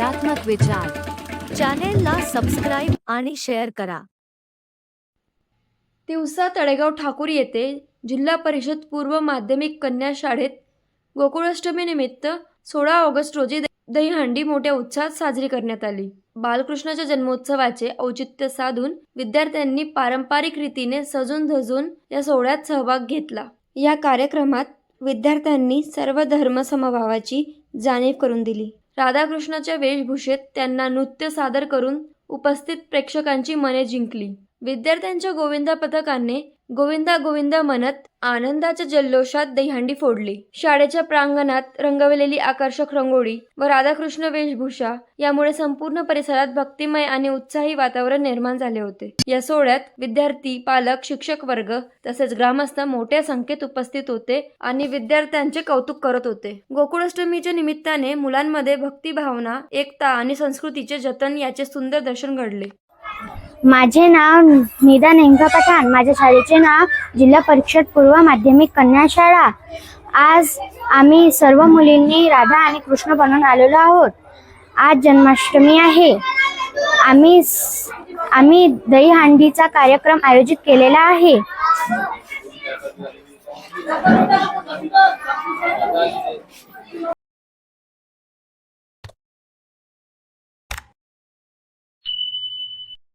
सकारात्मक विचार. चॅनेलला सबस्क्राईब आणि शेअर करा. तिवसा तळेगाव ठाकूर येथे जिल्हा परिषद पूर्व माध्यमिक कन्या शाळेत गोकुळाष्टमीनिमित्त सोळा ऑगस्ट रोजी दहीहंडी मोठ्या उत्साहात साजरी करण्यात आली. बालकृष्णाच्या जन्मोत्सवाचे औचित्य साधून विद्यार्थ्यांनी पारंपरिक रीतीने सजून धजून या सोहळ्यात सहभाग घेतला. या कार्यक्रमात विद्यार्थ्यांनी सर्व धर्मसमभावाची जाणीव करून दिली. राधाकृष्णाच्या वेशभूषेत त्यांना नृत्य सादर करून उपस्थित प्रेक्षकांची मने जिंकली. विद्यार्थ्यांच्या गोविंदा पथकाने गोविंदा गोविंदा म्हणत आनंदाच्या जल्लोषात दहीहंडी फोडली. शाळेच्या प्रांगणात रंगवलेली आकर्षक रंगोळी व राधाकृष्ण वेशभूषा यामुळे संपूर्ण परिसरात भक्तिमय आणि उत्साही वातावरण निर्माण झाले होते. या सोहळ्यात विद्यार्थी पालक शिक्षक वर्ग तसेच ग्रामस्थ मोठ्या संख्येत उपस्थित होते आणि विद्यार्थ्यांचे कौतुक करत होते. गोकुळाष्टमीच्या निमित्ताने मुलांमध्ये भक्तिभावना एकता आणि संस्कृतीचे जतन याचे सुंदर दर्शन घडले. माझे नाव निदा नेमका पठाण. माझ्या शाळेचे नाव जिल्हा परिषद पूर्व माध्यमिक कन्या शाळा. आज आम्ही सर्व मुलींनी राधा आणि कृष्ण बनून आलेलो आहोत. आज जन्माष्टमी आहे. आम्ही आम्ही दहीहंडीचा कार्यक्रम आयोजित केलेला आहे.